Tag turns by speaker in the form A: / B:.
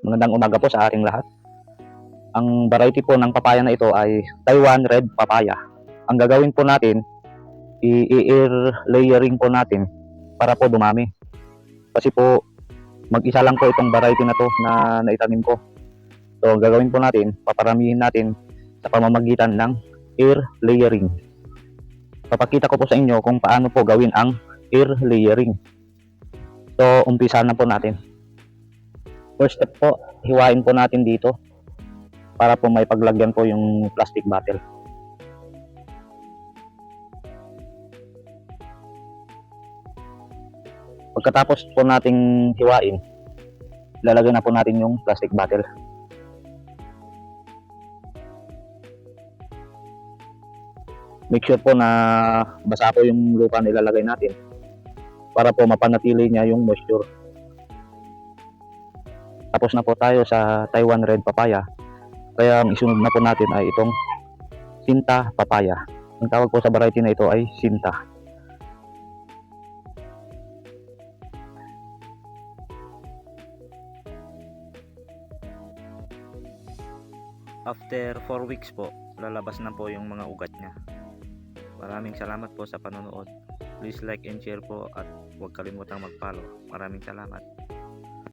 A: Magandang umaga po sa ating lahat. Ang variety po ng papaya na ito ay Taiwan Red Papaya. Ang gagawin po natin, i-air layering po natin para po dumami. Kasi po, mag-isa lang po itong variety na to na naitanim ko. So, ang gagawin po natin, paparamihin natin sa pamamagitan ng air layering. Papakita ko po sa inyo kung paano po gawin ang air layering. So, umpisa na po natin. First step po, hiwain po natin dito para po may paglagyan po yung plastic bottle. Pagkatapos po nating hiwain, lalagyan na po natin yung plastic bottle. Make sure po na basa po yung lupa na ilalagay natin para po mapanatili niya yung moisture. Tapos na po tayo sa Taiwan Red Papaya. Kaya ang isunod na po natin ay itong Sinta Papaya. Ang tawag po sa variety na ito ay Sinta.
B: After 4 weeks po, lalabas na po yung mga ugat niya. Maraming salamat po sa panonood. Please like and share po at huwag kalimutang mag-follow. Maraming salamat.